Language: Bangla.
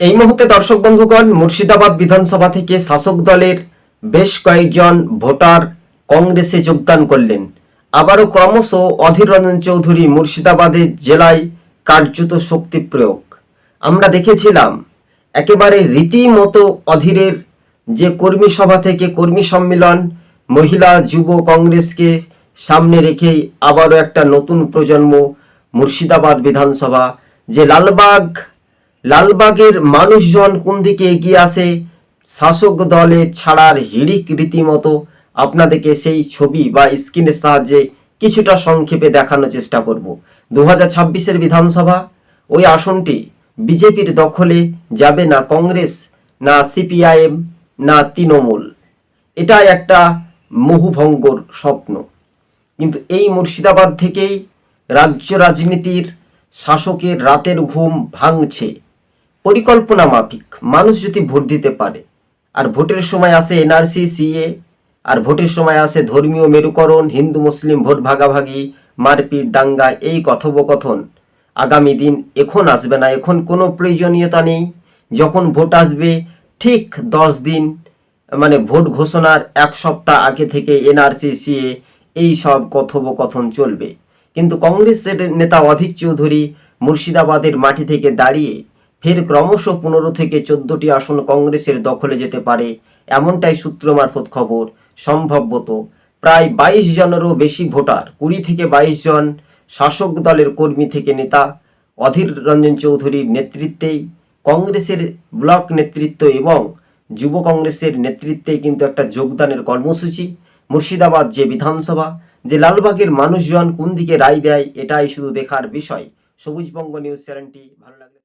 এই মুহূর্তে দর্শক বন্ধুগণ, মুর্শিদাবাদ বিধানসভা থেকে শাসক দলের বেশ কয়েকজন ভোটার কংগ্রেসে যোগদান করলেন। আবারও ক্রমশ অধীর রঞ্জন চৌধুরী মুর্শিদাবাদের জেলায় কার্যত শক্তি প্রয়োগ। আমরা দেখেছিলাম, একেবারে রীতিমতো অধীরের যে কর্মী সভা থেকে কর্মী সম্মেলন, মহিলা যুব কংগ্রেসকে সামনে রেখেই আবারও একটা নতুন প্রজন্ম মুর্শিদাবাদ বিধানসভা, যে লালবাগ লালবাগের মানুষজন কোন দিকে এগিয়ে আসে শাসক দলে ছাড়ার হিড়িক রীতিমতো আপনাদেরকে সেই ছবি বা স্ক্রিনের সাহায্যে কিছুটা সংক্ষেপে দেখানোর চেষ্টা করব। দু হাজার বিধানসভা, ওই আসনটি বিজেপির দখলে যাবে না কংগ্রেস, না সিপিআইএম, না তৃণমূল। এটা একটা মহুভঙ্গর স্বপ্ন। কিন্তু এই মুর্শিদাবাদ থেকেই রাজ্য রাজনীতির শাসকের রাতের ঘুম ভাঙছে। পরিকল্পনা মাফিক। মানুষ যদি ভোট দিতে পারে, আর ভোটের সময় আসে এনআরসি, সিএ, আর ভোটের সময় আসে ধর্মীয় মেরুকরণ, হিন্দু, মুসলিম, ভোট ভাগাভাগি, মারপিট, দাঙ্গা, এই কথোপকথন, আগামী দিন এখন আসবে না। এখন কোনো প্রয়োজনীয়তা নেই। যখন ভোট আসবে, ঠিক দশ দিন মানে ভোট ঘোষণার এক সপ্তাহ আগে থেকে এনআরসি, সিএ, এই সব কথোপকথন চলবে। কিন্তু কংগ্রেসের নেতা অধীর চৌধুরী মুর্শিদাবাদের মাটি থেকে দাঁড়িয়ে ফের ক্রমশ পনেরো থেকে চোদ্দটি আসন কংগ্রেসের দখলে যেতে পারে, এমনটাই সূত্র মারফত খবর। সম্ভবত প্রায় বাইশ জনেরও বেশি ভোটার, কুড়ি থেকে বাইশ জন শাসক দলের কর্মী থেকে নেতা, অধীর রঞ্জন চৌধুরীর নেতৃত্বেই কংগ্রেসের ব্লক নেতৃত্ব এবং যুব কংগ্রেসের নেতৃত্বে কিন্তু একটা যোগদানের কর্মসূচি। মুর্শিদাবাদ যে বিধানসভা, যে লালবাগের মানুষজন কোন দিকে রায় দেয়, এটাই শুধু দেখার বিষয়। সবুজবঙ্গ নিউজ চ্যানেলটি ভালো লাগলে